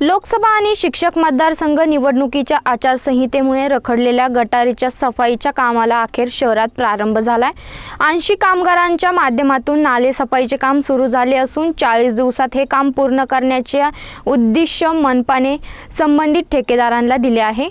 लोकसभा आणि शिक्षक मतदारसंघ निवडणुकीच्या आचारसंहितेमुळे रखडलेल्या गटारीच्या सफाईच्या कामाला अखेर शहरात प्रारंभ झालाय. ऐंशी कामगारांच्या माध्यमातून नाले सफाईचे काम सुरू झाले असून चाळीस दिवसात हे काम पूर्ण करण्याचे उद्दिष्ट मनपाने संबंधित ठेकेदारांना दिले आहे.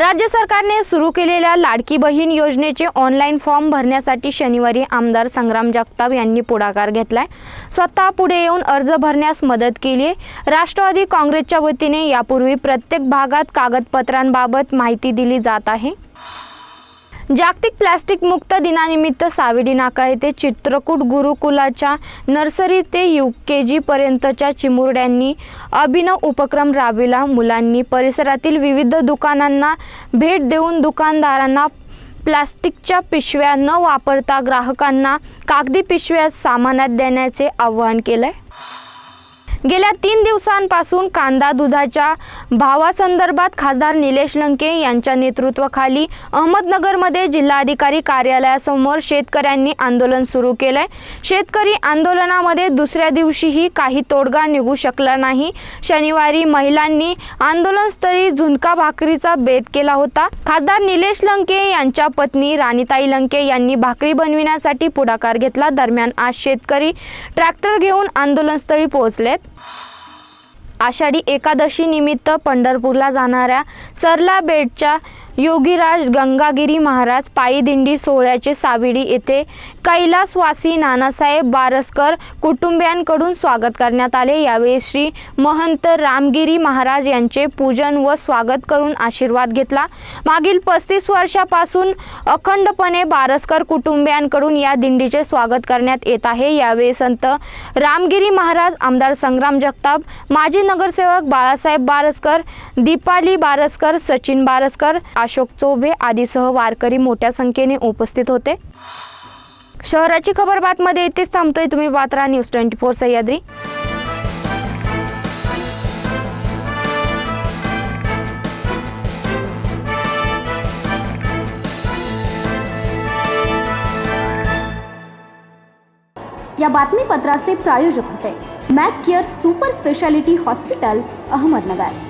राज्य सरकारने सुरू केलेल्या लाडकी बहीण योजनेचे ऑनलाईन फॉर्म भरण्यासाठी शनिवारी आमदार संग्राम जगताप यांनी पुढाकार घेतलाय. स्वतः पुढे येऊन अर्ज भरण्यास मदत केली आहे. राष्ट्रवादी काँग्रेसच्या वतीने यापूर्वी प्रत्येक भागात कागदपत्रांबाबत माहिती दिली जात आहे. जागतिक प्लॅस्टिक मुक्त दिनानिमित्त सावेडी नाका येथे चित्रकूट गुरुकुलाच्या नर्सरी ते यू के जीपर्यंतच्या चिमुरड्यांनी अभिनव उपक्रम राबविला. मुलांनी परिसरातील विविध दुकानांना भेट देऊन दुकानदारांना प्लास्टिकच्या पिशव्या न वापरता ग्राहकांना कागदी पिशव्या सामानात देण्याचे आवाहन केलंय. गेल्या तीन दिवसांपासून कांदा दुधाच्या भावासंदर्भात खासदार निलेश लंके यांच्या नेतृत्वाखाली अहमदनगरमध्ये जिल्हाधिकारी कार्यालयासमोर शेतकऱ्यांनी आंदोलन सुरू केलंय. शेतकरी आंदोलनामध्ये दुसऱ्या दिवशीही काही तोडगा निघू शकला नाही. शनिवारी महिलांनी आंदोलनस्थळी झुणका भाकरीचा बेत केला होता. खासदार निलेश लंके यांच्या पत्नी राणीताई लंके यांनी भाकरी बनविण्यासाठी पुढाकार घेतला. दरम्यान आज शेतकरी ट्रॅक्टर घेऊन आंदोलनस्थळी पोहोचलेत. आषाढी एकादशी निमित्त पंढरपूरला जाणाऱ्या सरला बेटच्या योगीराज गंगागिरी महाराज पायीदिंडी सोहळ्याचे साविडी येथे कैलासवासी नानासाहेब बारसकर कुटुंबियांकडून स्वागत करण्यात आले. यावेळी श्री महंत रामगिरी महाराज यांचे पूजन व स्वागत करून आशीर्वाद घेतला. मागील पस्तीस वर्षापासून अखंडपणे बारसकर कुटुंबियांकडून या दिंडीचे स्वागत करण्यात येत आहे. यावेळी संत रामगिरी महाराज आमदार संग्राम जगताप माजी नगरसेवक बाळासाहेब बारसकर दीपाली बारसकर सचिन बारसकर अशोक चोबे आदीसह वारकरी मोठ्या संख्येने उपस्थित होते. शहराची खबर बातमध्ये इथेच थांबतोय. तुम्ही पात्रा न्यूज ट्वेंटी फोर सह्याद्री. या बातमीपत्राचे प्रायोजक होते. Mac care super speciality hospital Ahmednagar.